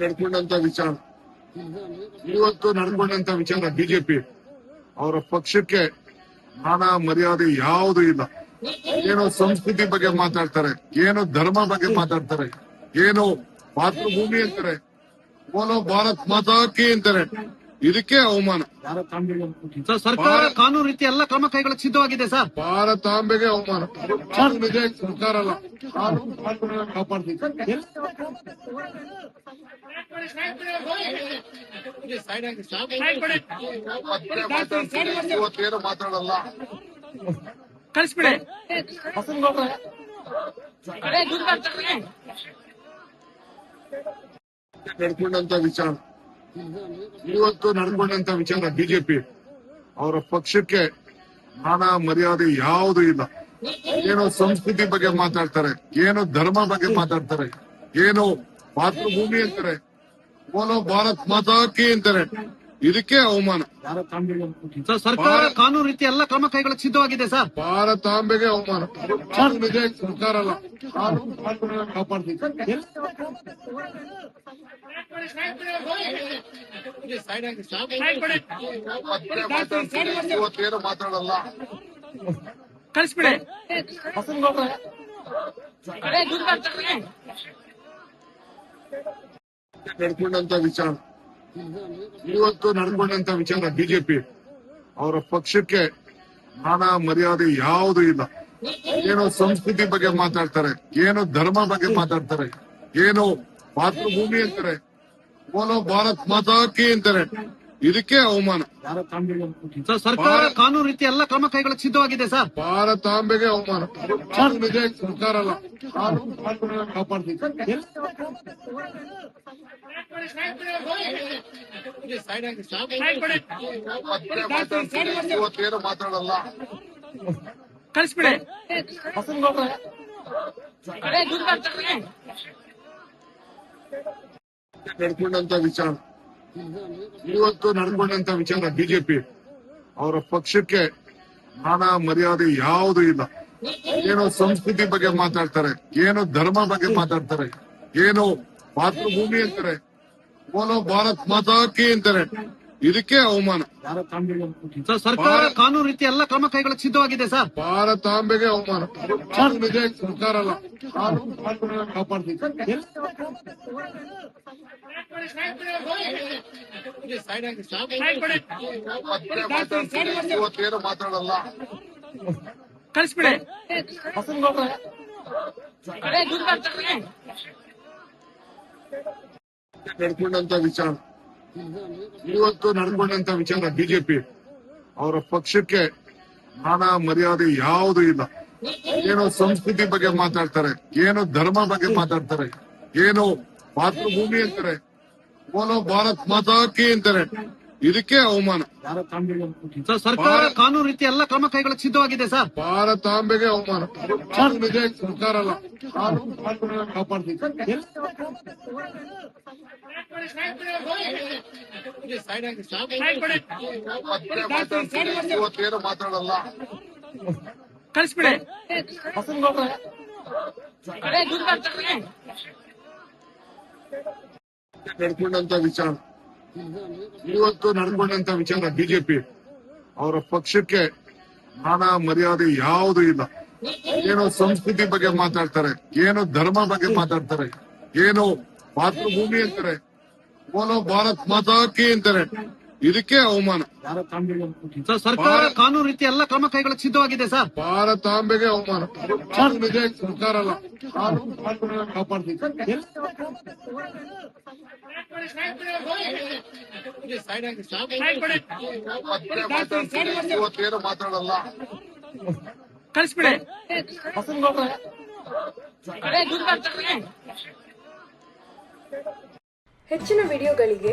ನಡ್ಕೊಂಡಂತ ವಿಚಾರ. ಇವತ್ತು ನಡ್ಕೊಂಡಂತ ವಿಚಾರ ಬಿಜೆಪಿ ಅವರ ಪಕ್ಷಕ್ಕೆ ಮಾನ ಮರ್ಯಾದೆ ಯಾವುದು ಇಲ್ಲ. ಏನೋ ಸಂಸ್ಕೃತಿ ಬಗ್ಗೆ ಮಾತಾಡ್ತಾರೆ, ಏನೋ ಧರ್ಮ ಬಗ್ಗೆ ಮಾತಾಡ್ತಾರೆ, ಏನೋ ಮಾತೃಭೂಮಿ ಅಂತಾರೆ ಓನೋ ಭಾರತ್ ಮಾತಾಕಿ ಅಂತಾರೆ. ಇದಕ್ಕೆ ಅವಮಾನ. ಸರ್ ಸರ್ಕಾರ ಕಾನೂನು ರೀತಿ ಎಲ್ಲ ಕ್ರಮ ಕೈಗೊಳ್ಳಕ್ಕೆ ಸಿದ್ಧವಾಗಿದೆ ಸರ್. ಭಾರತಾಂಬೆಗೆ ಅವಮಾನ. ಸರ್ಕಾರ ಅಲ್ಲ. ಕಾನೂನು ಕಾಪಾಡ್ತೀವಿ. ಇವತ್ತೇನು ಮಾತಾಡಲ್ಲ. ಕಳಿಸ್ಬಿಡಿ. ನಡ್ಕೊಂಡಂತ ವಿಚಾರ. ಇವತ್ತು ನಡ್ಕೊಂಡಂತ ವಿಚಾರ ಬಿಜೆಪಿ. ಅವರ ಪಕ್ಷಕ್ಕೆ ಮಾನ ಮರ್ಯಾದೆ ಯಾವುದು ಇಲ್ಲ. ಏನೋ ಸಂಸ್ಕೃತಿ ಬಗ್ಗೆ ಮಾತಾಡ್ತಾರೆ, ಏನು ಧರ್ಮ ಬಗ್ಗೆ ಮಾತಾಡ್ತಾರೆ, ಏನು ಮಾತೃಭೂಮಿ ಅಂತಾರೆ, ಓಲೋ ಭಾರತ್ ಮಾತಾಕಿ ಅಂತಾರೆ. ಇದಕ್ಕೆ ಅವಮಾನ. ಸರ್ ಸರ್ಕಾರ ಕಾನೂನು ರೀತಿ ಎಲ್ಲ ಕ್ರಮ ಕೈಗೊಳ್ಳಕ್ಕೆ ಸಿದ್ಧವಾಗಿದೆ ಸರ್. ಭಾರತಾಂಬೆಗೆ ಅವಮಾನ. ಸರ್ಕಾರ ಅಲ್ಲ. ಕಾನೂನು ಕಾಪಾಡ್ತೀವಿ. ಇವತ್ತೇನು ಮಾತಾಡಲ್ಲ. ಕಳಿಸ್ಬಿಡಿ. ನಡ್ಕೊಂಡಂತ ವಿಚಾರ. ಇವತ್ತು ನಡ್ಕೊಂಡಂತ ವಿಚಾರ ಬಿಜೆಪಿ. ಅವರ ಪಕ್ಷಕ್ಕೆ ಮಾನ ಮರ್ಯಾದೆ ಯಾವುದು ಇಲ್ಲ. ಏನೋ ಸಂಸ್ಕೃತಿ ಬಗ್ಗೆ ಮಾತಾಡ್ತಾರೆ, ಏನು ಧರ್ಮ ಬಗ್ಗೆ ಮಾತಾಡ್ತಾರೆ, ಏನು ಮಾತೃಭೂಮಿ ಅಂತಾರೆ ಬೋಲೋ ಭಾರತ್ ಮಾತಾಕಿ ಅಂತಾರೆ. ಇದಕ್ಕೆ ಅವಮಾನ. ಸರ್ ಸರ್ಕಾರ ಕಾನೂನು ರೀತಿ ಎಲ್ಲ ಕ್ರಮ ಕೈಗೊಳ್ಳಕ್ಕೆ ಸಿದ್ಧವಾಗಿದೆ ಸರ್. ಭಾರತಾಂಬೆಗೆ ಅವಮಾನ. ಸರ್ಕಾರ ಅಲ್ಲ. ಕಾನೂನು ಕಾಪಾಡ್ತೀವಿ. ಮತ್ತೆ ಮಾತಾಡ್ತೀನಿ. ಇವತ್ತೇನು ಮಾತಾಡಲ್ಲ. ಕಳಿಸ್ಬಿಡಿ. ನಡ್ಕೊಂಡಂತ ವಿಚಾರ. ಇವತ್ತು ನಡ್ಕೊಂಡಂತ ವಿಚಾರ ಬಿಜೆಪಿ. ಅವರ ಪಕ್ಷಕ್ಕೆ ಮಾನ ಮರ್ಯಾದೆ ಯಾವುದು ಇಲ್ಲ. ಏನೋ ಸಂಸ್ಕೃತಿ ಬಗ್ಗೆ ಮಾತಾಡ್ತಾರೆ, ಏನು ಧರ್ಮ ಬಗ್ಗೆ ಮಾತಾಡ್ತಾರೆ, ಏನು ಮಾತೃಭೂಮಿ ಅಂತಾರೆ ಓನೋ ಭಾರತ್ ಮಾತಾಕಿ ಅಂತಾರೆ. ಇದಕ್ಕೆ ಅವಮಾನ. ಸರ್ ಸರ್ಕಾರ ಕಾನೂನು ರೀತಿ ಎಲ್ಲ ಕ್ರಮ ಕೈಗೊಳ್ಳಕ್ಕೆ ಸಿದ್ಧವಾಗಿದೆ ಸರ್. ಭಾರತಾಂಬೆಗೆ ಅವಮಾನ. ಕಾನೂನು ಇದೆ ಸರ್ಕಾರ ಅಲ್ಲ. ಕಾನೂನು ಕಾಪಾಡ್ತೀವಿ. ಇವತ್ತೇನು ಮಾತಾಡಲ್ಲ. ಕಳಿಸ್ಬಿಡಿ. ನಡ್ಕೊಂಡಂತ ವಿಚಾರ. ಇವತ್ತು ನಡ್ಕೊಂಡಂತ ವಿಚಾರ ಬಿಜೆಪಿ. ಅವರ ಪಕ್ಷಕ್ಕೆ ಮಾನ ಮರ್ಯಾದೆ ಯಾವುದು ಇಲ್ಲ. ಏನೋ ಸಂಸ್ಕೃತಿ ಬಗ್ಗೆ ಮಾತಾಡ್ತಾರೆ, ಏನು ಧರ್ಮ ಬಗ್ಗೆ ಮಾತಾಡ್ತಾರೆ, ಏನು ಮಾತೃಭೂಮಿ ಅಂತಾರೆ ಓನೋ ಭಾರತ್ ಮಾತಾಕಿ ಅಂತಾರೆ. ಇದಕ್ಕೆ ಅವಮಾನ. ಸರ್ ಸರ್ಕಾರ ಕಾನೂನು ರೀತಿ ಎಲ್ಲ ಕ್ರಮ ಕೈಗೊಳ್ಳಕ್ಕೆ ಸಿದ್ಧವಾಗಿದೆ ಸರ್. ಭಾರತಾಂಬೆಗೆ ಅವಮಾನ. ಸರ್ಕಾರ ಅಲ್ಲ. ಕಾನೂನು ಕಾಪಾಡ್ತೀವಿ. ಇವತ್ತೇನು ಮಾತಾಡಲ್ಲ. ಕಳಿಸ್ಬಿಡಿ. ನಡ್ಕೊಂಡಂತ ವಿಚಾರ. ಇವತ್ತು ನಡ್ಕೊಂಡಂತ ವಿಚಾರ ಬಿಜೆಪಿ. ಅವರ ಪಕ್ಷಕ್ಕೆ ಮಾನ ಮರ್ಯಾದೆ ಯಾವುದು ಇಲ್ಲ. ಏನೋ ಸಂಸ್ಕೃತಿ ಬಗ್ಗೆ ಮಾತಾಡ್ತಾರೆ, ಏನು ಧರ್ಮ ಬಗ್ಗೆ ಮಾತಾಡ್ತಾರೆ, ಏನು ಮಾತೃಭೂಮಿ ಅಂತಾರೆ ಓನೋ ಭಾರತ್ ಮಾತಾಕಿ ಅಂತಾರೆ. ಇದಕ್ಕೆ ಅವಮಾನ. ಸರ್ ಸರ್ಕಾರ ಕಾನೂನು ರೀತಿ ಎಲ್ಲ ಕ್ರಮ ಕೈಗೊಳ್ಳಕ್ಕೆ ಸಿದ್ಧವಾಗಿದೆ ಸರ್. ಭಾರತಾಂಬೆಗೆ ಅವಮಾನ. ಸರ್ಕಾರ ಅಲ್ಲ. ಕಾನೂನು ಕಾಪಾಡ್ತೀವಿ. ಇವತ್ತೇನು ಮಾತಾಡಲ್ಲ. ಕಳಿಸ್ಬಿಡಿ. ಹೆಚ್ಚಿನ ವಿಡಿಯೋಗಳಿಗೆ